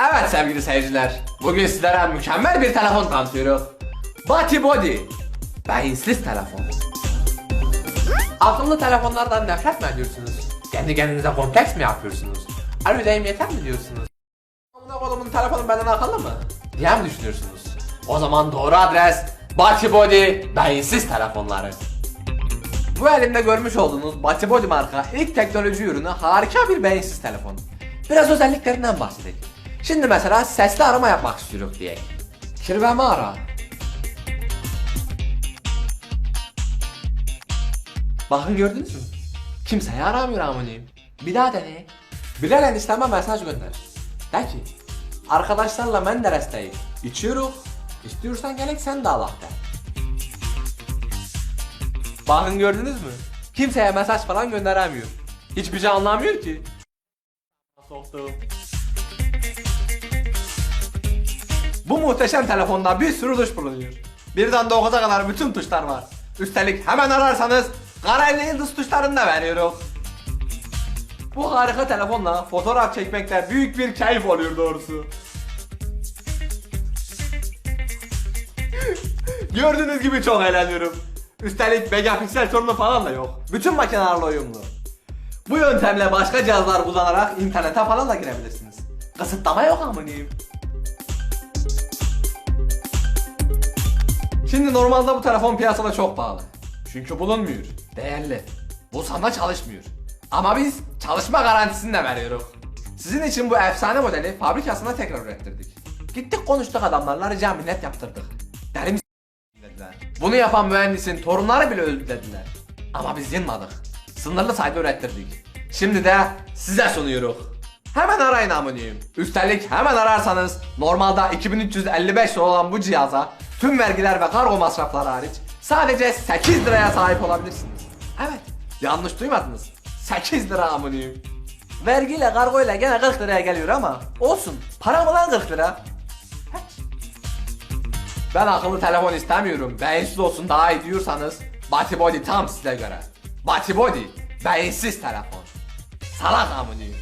Evet sevgili seyirciler, bugün sizlere mükemmel bir telefon tanıtıyorum. Body Body, beyinsiz telefon. Akıllı telefonlardan nefret mi ediyorsunuz? Kendi kendinize kompleks mi yapıyorsunuz? Arıdayım yeter mi diyorsunuz? Amına kodumun telefonu benden akıllı mı? Diye mi düşünüyorsunuz? O zaman doğru adres Body Body beyinsiz telefonları. Bu elimde görmüş olduğunuz Body Body marka ilk teknoloji ürünü harika bir beyinsiz telefon. Biraz özelliklerinden bahsedelim. Şimdi mesela sesli arama yapmak istiyoruz diye. Kirvemi ara. Bakın gördünüz mü? Kimseyi aramıyor amanıyım. Bir daha deney. Bilal enişteme mesaj gönder. De ki, arkadaşlarla Menderes'teyiz. İçiyoruz. İstiyorsan gerek sen de Allah de. Bakın gördünüz mü? Kimseye mesaj falan gönderemiyor. Hiçbir şey anlamıyor ki. Soktum. Bu muhteşem telefonda bir sürü tuş bulunuyor. Birden dokuza kadar bütün tuşlar var. Üstelik hemen ararsanız kara elli yıldız tuşlarını da veriyoruz. Bu harika telefonla fotoğraf çekmekte büyük bir keyif oluyor doğrusu. Gördüğünüz gibi çok eğleniyorum. Üstelik megapiksel sorunu falan da yok. Bütün makinelerle uyumlu. Bu yöntemle başka cihazlar kullanarak internete falan da girebilirsiniz. Kısıtlama yok amınıyım. Şimdi normalde bu telefon piyasada çok pahalı. Çünkü bulunmuyor. Değerli. Bu sana çalışmıyor. Ama biz çalışma garantisini de veriyoruz. Sizin için bu efsane modeli fabrikasına tekrar ürettirdik. Gittik konuştuk adamlarla rica minnet yaptırdık. Deri mi s- dediler. Bunu yapan mühendisin torunları bile öldü dediler. Ama biz yılmadık. Sınırlı sayıda ürettirdik. Şimdi de size sunuyoruz. Hemen arayın amoniyum. Üstelik hemen ararsanız normalde 2355 lira olan bu cihaza tüm vergiler ve kargo masrafları hariç sadece 8 liraya sahip olabilirsiniz. Evet yanlış duymadınız. 8 lira amoniyum. Vergiyle kargoyla gene 40 liraya geliyor ama olsun. Para mı lan 40 lira? Ben akıllı telefon istemiyorum. Beyinsiz olsun daha iyi diyorsanız Body Body tam size göre. Body Body beyinsiz telefon. Salak amını.